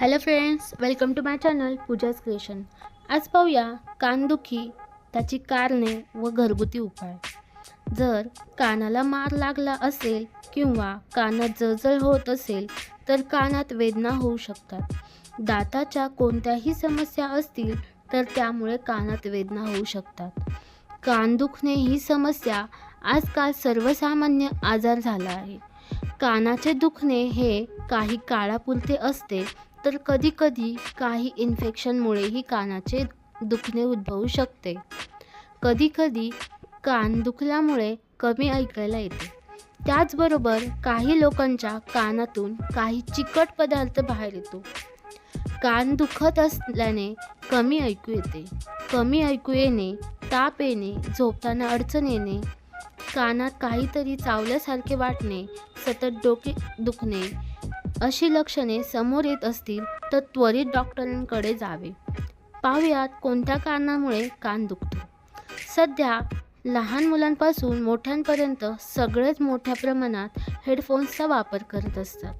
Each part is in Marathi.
Hello friends welcome to my channel Pooja's creation आज पाहूया कानदुखी त्याची कारणे व घरगुती उपाय. जर कानाला मार लागला असेल किंवा कानात जळजळ होत असेल तर कानात वेदना होऊ शकतात. दाताच्या कोणत्याही समस्या असतील तर त्यामुळे कानात वेदना होऊ शकतात. कान दुखणे ही समस्या आजकाल सर्वसामान्य आजार झाला आहे. कानाचे दुखणे हे काही काळापुरते असते तर कधीकधी काही इन्फेक्शनमुळेही कानाचे दुखणे उद्भवू शकते. कधीकधी कान दुखल्यामुळे कमी ऐकायला येते. त्याचबरोबर काही लोकांच्या कानातून काही चिकट पदार्थ बाहेर येतो. कान दुखत असल्याने कमी ऐकू येते. कमी ऐकू येणे ताप येणे झोपताना अडचण येणे कानात काहीतरी चावल्यासारखे वाटणे सतत डोके दुखणे अशी लक्षणे समोर येत असतील तर त्वरित डॉक्टरांकडे जावे. पाहुयात कोणत्या कारणामुळे कान दुखतो? सध्या लहान मुलांपासून मोठ्यांपर्यंत सगळेच मोठ्या प्रमाणात हेडफोन्सचा वापर करत असतात.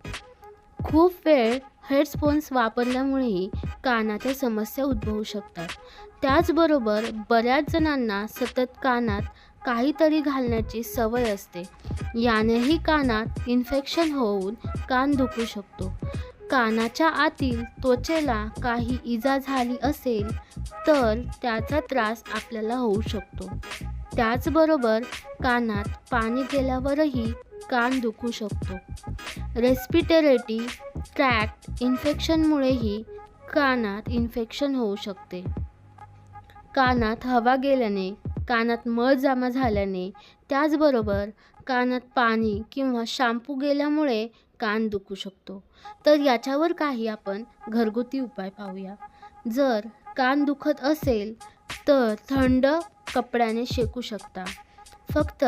खूप वेळ हेडफोन्स वापरल्यामुळेही कानाच्या समस्या उद्भवू शकतात. त्याचबरोबर बऱ्याच जणांना सतत कानात काहीतरी घालण्याची सवय असते. यानेही कानात इन्फेक्शन होऊन कान दुखू शकतो. कानाच्या आतील त्वचेला काही इजा झाली असेल तर त्याचा त्रास आपल्याला होऊ शकतो. त्याचबरोबर कानात पाणी गेल्यावरही कान दुखू शकतो. रेस्पिटेरेटी ट्रॅक्ट इन्फेक्शनमुळेही कानात इन्फेक्शन होऊ शकते. कानात हवा गेल्याने कानात मळ जमा झाल्याने त्याचबरोबर कानात पाणी किंवा शॅम्पू गेल्यामुळे कान दुखू शकतो. तर याच्यावर काही आपण घरगुती उपाय पाहूया. जर कान दुखत असेल तर थंड कपड्याने शेकू शकता. फक्त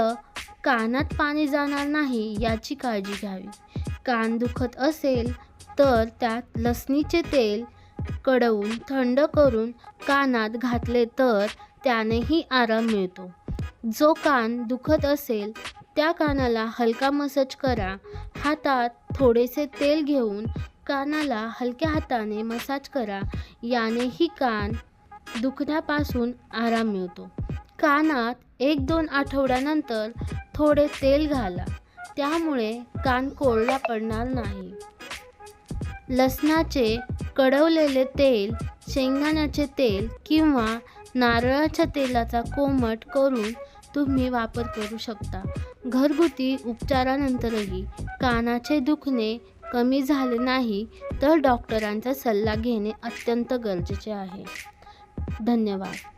कानात पाणी जाणार नाही याची काळजी घ्यावी. कान दुखत असेल तर त्यात लसणीचे तेल कडवून थंड करून कानात घातले तर त्यानेही आराम मिळतो. जो कान दुखत असेल त्या कानाला हलका मसाज करा. हातात थोडेसे तेल घेऊन कानाला हलक्या हाताने मसाज करा. यानेही कान दुखण्यापासून आराम मिळतो. कानात एक दोन आठवड्यानंतर थोडे तेल घाला. त्यामुळे कान कोरडा पडणार नाही. लसणाचे कडवलेले तेल शेंगदाण्याचे तेल किंवा नारळाच्या तेलाचा कोमट करून तुम्ही वापर करू शकता. घरगुती उपचारानंतरही कानाचे दुखणे कमी झाले नाही तर डॉक्टरांचा सल्ला घेणे अत्यंत गरजेचे आहे. धन्यवाद.